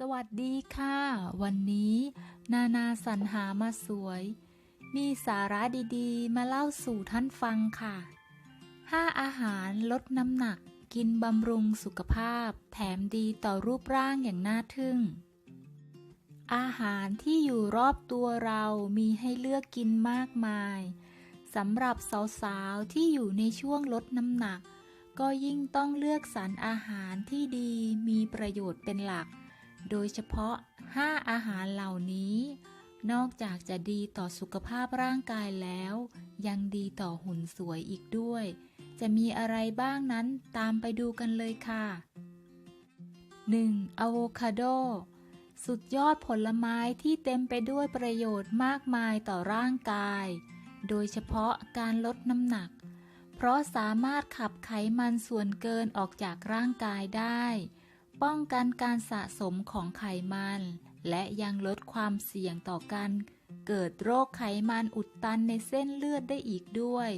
สวัสดีค่ะ วันนี้ นานาสรรหามาสวย มีสาระดีๆ มาเล่าสู่ท่านฟังค่ะ 5 อาหารลดน้ำหนัก กินบำรุงสุขภาพ แถมดีต่อรูปร่างอย่างน่าทึ่ง อาหารที่อยู่รอบตัวเรามีให้เลือกกินมากมายสำหรับสาวๆ ที่อยู่ในช่วงลดน้ำหนัก ก็ยิ่งต้องเลือกสรรอาหารที่ดีมีประโยชน์เป็นหลัก โดยเฉพาะ 5 อาหารเหล่านี้ นอกจากจะดีต่อสุขภาพร่างกายแล้ว ยังดีต่อหุ่นสวยอีกด้วย จะมีอะไรบ้างนั้นตามไปดูกันเลยค่ะ 1. อะโวคาโด สุดยอดผลไม้ที่เต็มไปด้วยประโยชน์มากมายต่อร่างกาย โดยเฉพาะการลดน้ำหนัก เพราะสามารถขับไขมันส่วนเกินออกจากร่างกายได้ ป้องกันการสะสมของไขมัน และยังลดความเสี่ยงต่อการเกิดโรคไขมันอุดตันในเส้นเลือดได้อีกด้วย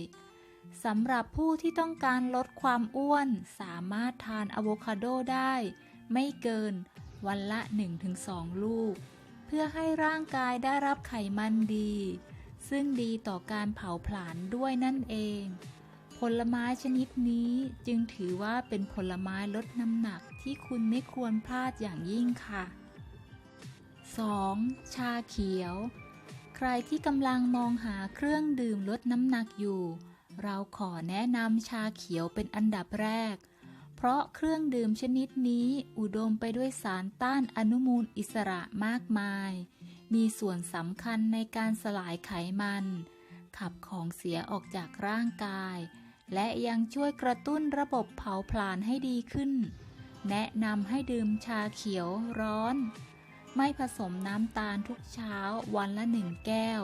สำหรับผู้ที่ต้องการลดความอ้วนสามารถทานอะโวคาโดได้ ไม่เกินวันละ 1-2 ลูก เพื่อให้ร่างกายได้รับไขมันดี ซึ่งดีต่อการเผาผลาญด้วยนั่นเอง ผลไม้ชนิดนี้จึงถือว่าเป็นผลไม้ลดน้ำหนัก ที่คุณไม่ควรพลาดอย่างยิ่งค่ะ 2. ชาเขียว ใครที่กำลังมองหาเครื่องดื่มลดน้ำหนักอยู่ เราขอแนะนำชาเขียวเป็นอันดับแรก เพราะเครื่องดื่มชนิดนี้อุดมไปด้วยสารต้านอนุมูลอิสระมากมาย มีส่วนสำคัญในการสลายไขมัน ขับของเสียออกจากร่างกาย และยังช่วยกระตุ้นระบบเผาผลาญให้ดีขึ้น แนะนำให้ดื่มชาเขียวร้อน ไม่ผสมน้ำตาลทุกเช้าวันละหนึ่งแก้ว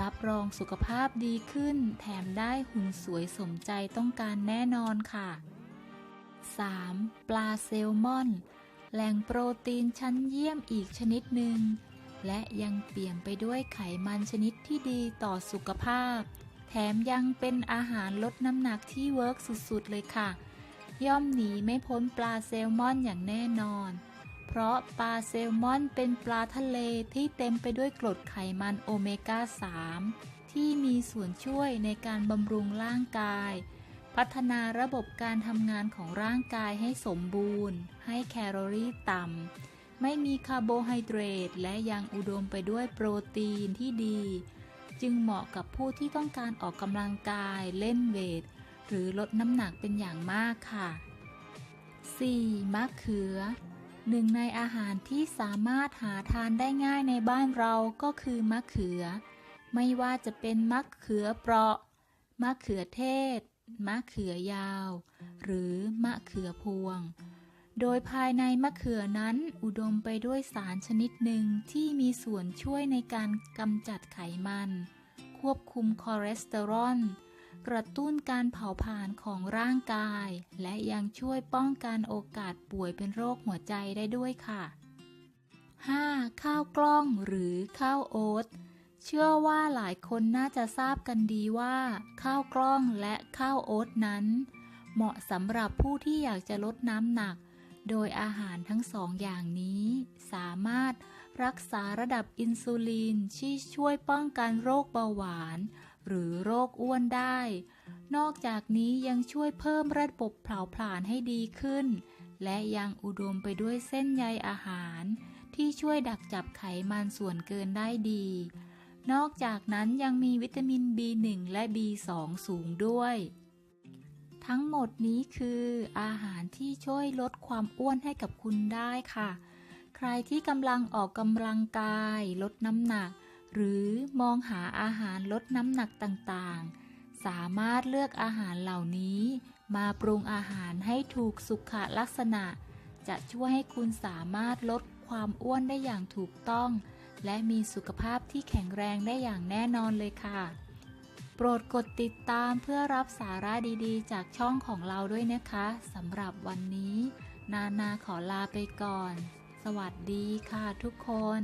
รับรองสุขภาพดีขึ้น แถมได้หุ่นสวยสมใจต้องการแน่นอนค่ะ 3. ปลาเซลมอน แหล่งโปรตีนชั้นเยี่ยมอีกชนิดหนึ่ง และยังเปี่ยมไปด้วยไขมันชนิดที่ดีต่อสุขภาพ แถมยังเป็นอาหารลดน้ำหนักที่เวิร์กสุดๆเลยค่ะ ย่อมหนีไม่พ้นปลาแซลมอนอย่างแน่นอน เพราะปลาแซลมอนเป็นปลาทะเลที่เต็มไปด้วยกรดไขมันโอเมก้า 3 ที่มีส่วนช่วยในการบำรุงร่างกาย พัฒนาระบบการทำงานของร่างกายให้สมบูรณ์ ให้แคลอรี่ต่ำ ไม่มีคาร์โบไฮเดรตและยังอุดมไปด้วยโปรตีนที่ดี จึงเหมาะกับผู้ที่ต้องการออกกำลังกายเล่นเวท หรือลดน้ำหนักเป็นอย่างมากค่ะ 4. มะเขือ หนึ่งในอาหารที่สามารถหาทานได้ง่ายในบ้านเราก็คือมะเขือ ไม่ว่าจะเป็นมะเขือเปราะ มะเขือเทศ มะเขือยาว หรือมะเขือพวง โดยภายในมะเขือนั้นอุดมไปด้วยสารชนิดหนึ่งที่มีส่วนช่วยในการกำจัดไขมัน ควบคุมคอเลสเตอรอล กระตุ้นการเผาผลาญของร่างกาย และยังช่วยป้องกันโอกาสป่วยเป็นโรคหัวใจได้ด้วยค่ะ 5. ข้าวกล้องหรือข้าวโอ๊ตเชื่อว่าหลายคนน่าจะทราบกันดีว่า ข้าวกล้องและข้าวโอ๊ตนั้น เหมาะสำหรับผู้ที่อยากจะลดน้ำหนัก โดยอาหารทั้งสองอย่างนี้ สามารถรักษาระดับอินซูลินที่ช่วยป้องกันโรคเบาหวาน คอ้วนได้ นอกจากนี้ยังช่วยเพิ่มระบบเผาผลาญให้ดีขึ้น และยังอุดมไปด้วยเส้นใยอาหาร ที่ช่วยดักจับไขมันส่วนเกินได้ดี นอกจากนั้นยังมีวิตามิน B1 และ B2 สูงด้วย ทั้งหมดนี้คืออาหารที่ช่วยลดความอ้วนให้กับคุณได้ค่ะ ใครที่กำลังออกกำลังกาย ลดน้ำหนัก หรือมองหาอาหารลดน้ำหนักต่างๆ สามารถเลือกอาหารเหล่านี้ มาปรุงอาหารให้ถูกสุขลักษณะ จะช่วยให้คุณสามารถลดความอ้วนได้อย่างถูกต้อง และมีสุขภาพที่แข็งแรงได้อย่างแน่นอนเลยค่ะ โปรดกดติดตามเพื่อรับสาระดีๆ จากช่องของเราด้วยนะคะสำหรับวันนี้ นานาขอลาไปก่อน สวัสดีค่ะทุกคน